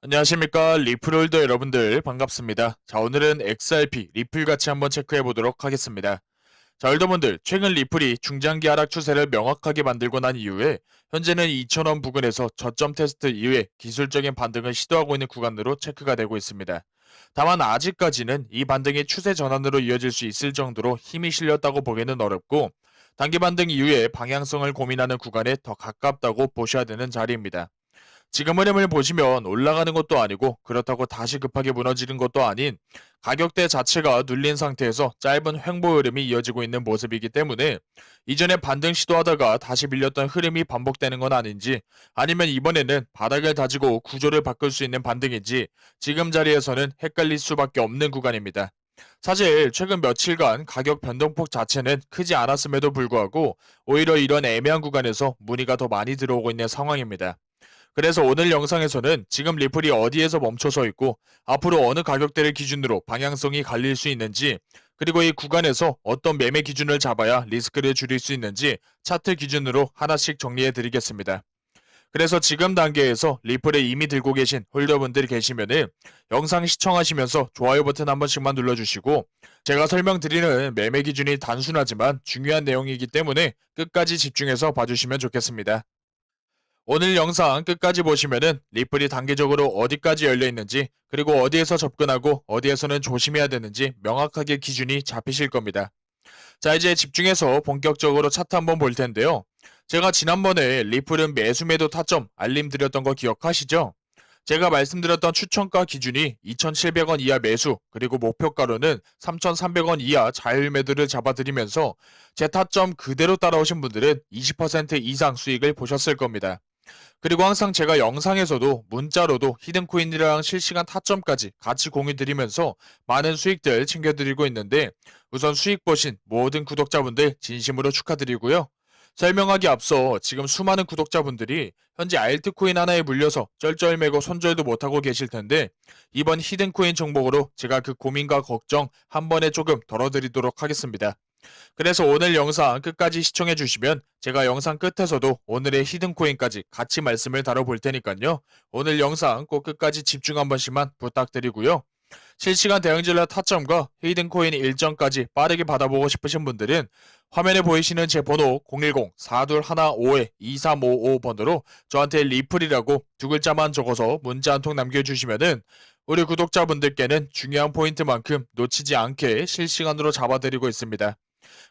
안녕하십니까 리플홀더 여러분들 반갑습니다. 자 오늘은 XRP 리플 같이 한번 체크해 보도록 하겠습니다. 자 여러분들 최근 리플이 중장기 하락 추세를 명확하게 만들고 난 이후에 현재는 2,000원 부근에서 저점 테스트 이후에 기술적인 반등을 시도하고 있는 구간으로 체크가 되고 있습니다. 다만 아직까지는 이 반등이 추세 전환으로 이어질 수 있을 정도로 힘이 실렸다고 보기는 어렵고 단기 반등 이후에 방향성을 고민하는 구간에 더 가깝다고 보셔야 되는 자리입니다. 지금 흐름을 보시면 올라가는 것도 아니고 그렇다고 다시 급하게 무너지는 것도 아닌 가격대 자체가 눌린 상태에서 짧은 횡보 흐름이 이어지고 있는 모습이기 때문에 이전에 반등 시도하다가 다시 밀렸던 흐름이 반복되는 건 아닌지 아니면 이번에는 바닥을 다지고 구조를 바꿀 수 있는 반등인지 지금 자리에서는 헷갈릴 수밖에 없는 구간입니다. 사실 최근 며칠간 가격 변동폭 자체는 크지 않았음에도 불구하고 오히려 이런 애매한 구간에서 문의가 더 많이 들어오고 있는 상황입니다. 그래서 오늘 영상에서는 지금 리플이 어디에서 멈춰서 있고 앞으로 어느 가격대를 기준으로 방향성이 갈릴 수 있는지 그리고 이 구간에서 어떤 매매 기준을 잡아야 리스크를 줄일 수 있는지 차트 기준으로 하나씩 정리해 드리겠습니다. 그래서 지금 단계에서 리플에 이미 들고 계신 홀더분들이 계시면은 영상 시청하시면서 좋아요 버튼 한 번씩만 눌러주시고 제가 설명드리는 매매 기준이 단순하지만 중요한 내용이기 때문에 끝까지 집중해서 봐주시면 좋겠습니다. 오늘 영상 끝까지 보시면은 리플이 단계적으로 어디까지 열려 있는지 그리고 어디에서 접근하고 어디에서는 조심해야 되는지 명확하게 기준이 잡히실 겁니다. 자 이제 집중해서 본격적으로 차트 한번 볼 텐데요. 제가 지난번에 리플은 매수 매도 타점 알림 드렸던 거 기억하시죠? 제가 말씀드렸던 추천가 기준이 2,700원 이하 매수 그리고 목표가로는 3,300원 이하 자율 매도를 잡아드리면서 제 타점 그대로 따라오신 분들은 20% 이상 수익을 보셨을 겁니다. 그리고 항상 제가 영상에서도 문자로도 히든코인이랑 실시간 타점까지 같이 공유드리면서 많은 수익들 챙겨드리고 있는데 우선 수익 보신 모든 구독자분들 진심으로 축하드리고요. 설명하기 앞서 지금 수많은 구독자분들이 현재 알트코인 하나에 물려서 쩔쩔매고 손절도 못하고 계실 텐데 이번 히든코인 종목으로 제가 그 고민과 걱정 한 번에 조금 덜어드리도록 하겠습니다. 그래서 오늘 영상 끝까지 시청해 주시면 제가 영상 끝에서도 오늘의 히든코인까지 같이 말씀을 다뤄볼 테니까요. 오늘 영상 꼭 끝까지 집중 한 번씩만 부탁드리고요. 실시간 대응질러 타점과 히든코인 일정까지 빠르게 받아보고 싶으신 분들은 화면에 보이시는 제 번호 010-4215-2355번으로 저한테 리플이라고 두 글자만 적어서 문자 한 통 남겨주시면은 우리 구독자분들께는 중요한 포인트만큼 놓치지 않게 실시간으로 잡아드리고 있습니다.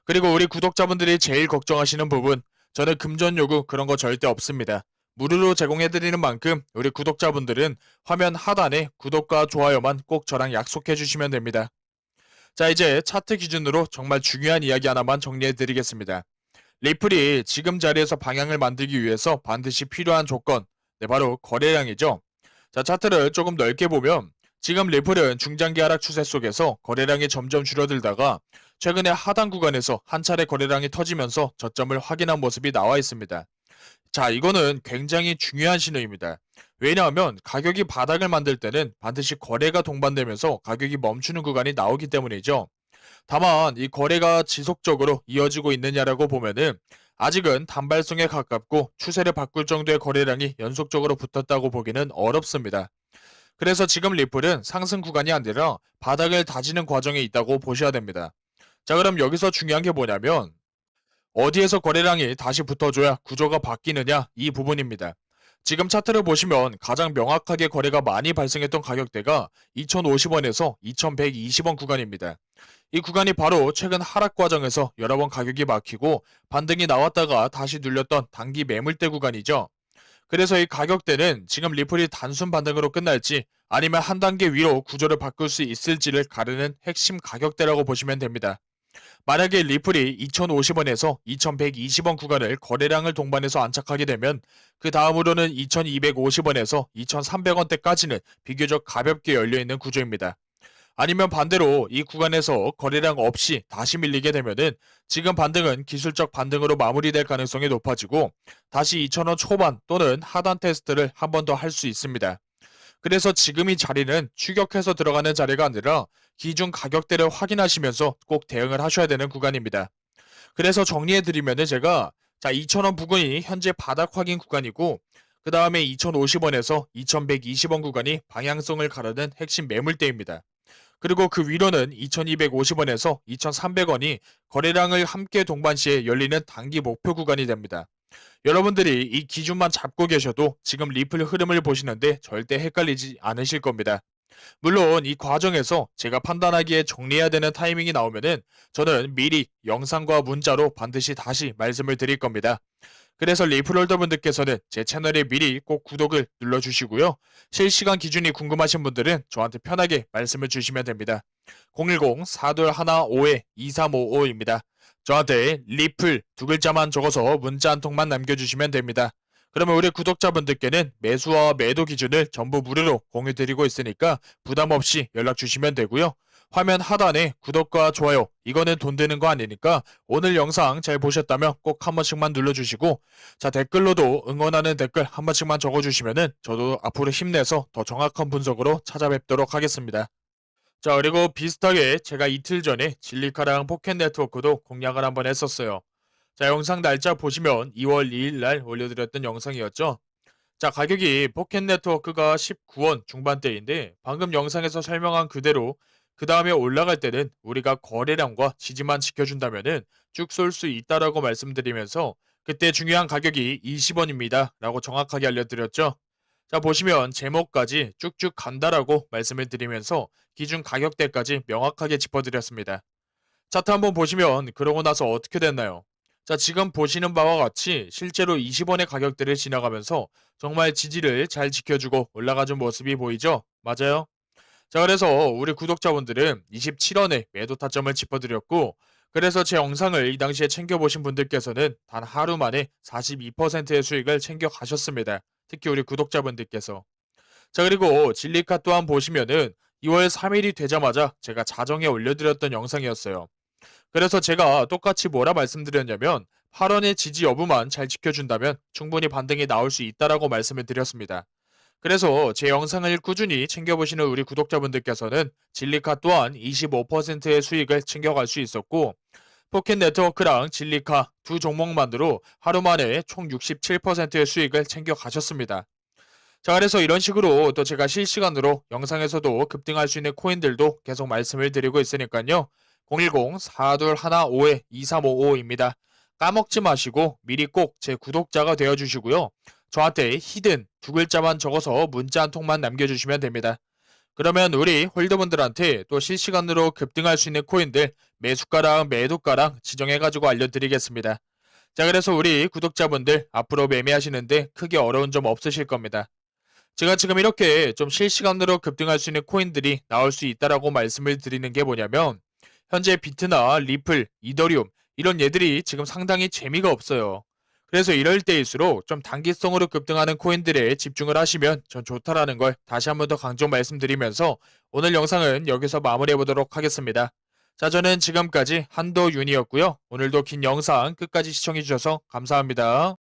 그리고 우리 구독자분들이 제일 걱정하시는 부분, 저는 금전 요구 그런 거 절대 없습니다. 무료로 제공해드리는 만큼 우리 구독자분들은 화면 하단에 구독과 좋아요만 꼭 저랑 약속해 주시면 됩니다. 자, 이제 차트 기준으로 정말 중요한 이야기 하나만 정리해 드리겠습니다. 리플이 지금 자리에서 방향을 만들기 위해서 반드시 필요한 조건, 네, 바로 거래량이죠. 자, 차트를 조금 넓게 보면 지금 리플은 중장기 하락 추세 속에서 거래량이 점점 줄어들다가 최근에 하단 구간에서 한 차례 거래량이 터지면서 저점을 확인한 모습이 나와 있습니다. 자, 이거는 굉장히 중요한 신호입니다. 왜냐하면 가격이 바닥을 만들 때는 반드시 거래가 동반되면서 가격이 멈추는 구간이 나오기 때문이죠. 다만 이 거래가 지속적으로 이어지고 있느냐라고 보면은 아직은 단발성에 가깝고 추세를 바꿀 정도의 거래량이 연속적으로 붙었다고 보기는 어렵습니다. 그래서 지금 리플은 상승 구간이 아니라 바닥을 다지는 과정에 있다고 보셔야 됩니다. 자, 그럼 여기서 중요한 게 뭐냐면 어디에서 거래량이 다시 붙어줘야 구조가 바뀌느냐 이 부분입니다. 지금 차트를 보시면 가장 명확하게 거래가 많이 발생했던 가격대가 2,050원에서 2,120원 구간입니다. 이 구간이 바로 최근 하락 과정에서 여러 번 가격이 막히고 반등이 나왔다가 다시 눌렸던 단기 매물대 구간이죠. 그래서 이 가격대는 지금 리플이 단순 반등으로 끝날지 아니면 한 단계 위로 구조를 바꿀 수 있을지를 가르는 핵심 가격대라고 보시면 됩니다. 만약에 리플이 2,050원에서 2,120원 구간을 거래량을 동반해서 안착하게 되면 그 다음으로는 2,250원에서 2,300원대까지는 비교적 가볍게 열려있는 구조입니다. 아니면 반대로 이 구간에서 거래량 없이 다시 밀리게 되면은 지금 반등은 기술적 반등으로 마무리될 가능성이 높아지고 다시 2,000원 초반 또는 하단 테스트를 한 번 더 할 수 있습니다. 그래서 지금 이 자리는 추격해서 들어가는 자리가 아니라 기준 가격대를 확인하시면서 꼭 대응을 하셔야 되는 구간입니다. 그래서 정리해드리면 은 제가 자 2,000원 부근이 현재 바닥 확인 구간이고 그그 다음에 2,050원에서 2,120원 구간이 방향성을 가르는 핵심 매물대입니다. 그리고 그 위로는 2,250원에서 2,300원이 거래량을 함께 동반시에 열리는 단기 목표 구간이 됩니다. 여러분들이 이 기준만 잡고 계셔도 지금 리플 흐름을 보시는데 절대 헷갈리지 않으실 겁니다. 물론 이 과정에서 제가 판단하기에 정리해야 되는 타이밍이 나오면은 저는 미리 영상과 문자로 반드시 다시 말씀을 드릴 겁니다. 그래서 리플홀더분들께서는 제 채널에 미리 꼭 구독을 눌러주시고요. 실시간 기준이 궁금하신 분들은 저한테 편하게 말씀을 주시면 됩니다. 010-4215-2355입니다. 저한테 리플 두 글자만 적어서 문자 한 통만 남겨주시면 됩니다. 그러면 우리 구독자분들께는 매수와 매도 기준을 전부 무료로 공유드리고 있으니까 부담 없이 연락 주시면 되고요. 화면 하단에 구독과 좋아요 이거는 돈 드는 거 아니니까 오늘 영상 잘 보셨다면 꼭 한 번씩만 눌러주시고 자 댓글로도 응원하는 댓글 한 번씩만 적어주시면은 저도 앞으로 힘내서 더 정확한 분석으로 찾아뵙도록 하겠습니다. 자 그리고 비슷하게 제가 이틀 전에 진리카랑 포켓 네트워크도 공략을 한번 했었어요. 자 영상 날짜 보시면 2월 2일 날 올려드렸던 영상이었죠. 자 가격이 포켓 네트워크가 19원 중반대인데 방금 영상에서 설명한 그대로 그 다음에 올라갈 때는 우리가 거래량과 지지만 지켜준다면은 쭉 쏠 수 있다라고 말씀드리면서 그때 중요한 가격이 20원입니다. 라고 정확하게 알려드렸죠. 자, 보시면 제목까지 쭉쭉 간다라고 말씀을 드리면서 기준 가격대까지 명확하게 짚어드렸습니다. 차트 한번 보시면 그러고 나서 어떻게 됐나요? 자, 지금 보시는 바와 같이 실제로 20원의 가격대를 지나가면서 정말 지지를 잘 지켜주고 올라가준 모습이 보이죠? 맞아요? 자, 그래서 우리 구독자분들은 27원에 매도 타점을 짚어드렸고, 그래서 제 영상을 이 당시에 챙겨보신 분들께서는 단 하루 만에 42%의 수익을 챙겨 가셨습니다. 특히 우리 구독자분들께서. 자, 그리고 진리카 또한 보시면은 2월 3일이 되자마자 제가 자정에 올려드렸던 영상이었어요. 그래서 제가 똑같이 뭐라 말씀드렸냐면 8원의 지지 여부만 잘 지켜준다면 충분히 반등이 나올 수 있다라고 말씀을 드렸습니다. 그래서 제 영상을 꾸준히 챙겨보시는 우리 구독자분들께서는 진리카 또한 25%의 수익을 챙겨갈 수 있었고 포켓 네트워크랑 진리카 두 종목만으로 하루 만에 총 67%의 수익을 챙겨 가셨습니다. 자, 그래서 이런 식으로 또 제가 실시간으로 영상에서도 급등할 수 있는 코인들도 계속 말씀을 드리고 있으니까요. 010-4215-2355입니다. 까먹지 마시고 미리 꼭 제 구독자가 되어주시고요. 저한테 히든 두 글자만 적어서 문자 한 통만 남겨주시면 됩니다. 그러면 우리 홀더분들한테 또 실시간으로 급등할 수 있는 코인들 매수가랑 매도가랑 지정해가지고 알려드리겠습니다. 자 그래서 우리 구독자분들 앞으로 매매하시는데 크게 어려운 점 없으실 겁니다. 제가 지금 이렇게 좀 실시간으로 급등할 수 있는 코인들이 나올 수 있다라고 말씀을 드리는 게 뭐냐면 현재 비트나 리플, 이더리움 이런 얘들이 지금 상당히 재미가 없어요. 그래서 이럴 때일수록 좀 단기성으로 급등하는 코인들에 집중을 하시면 전 좋다라는 걸 다시 한 번 더 강조 말씀드리면서 오늘 영상은 여기서 마무리해 보도록 하겠습니다. 자, 저는 지금까지 한도윤이었고요. 오늘도 긴 영상 끝까지 시청해 주셔서 감사합니다.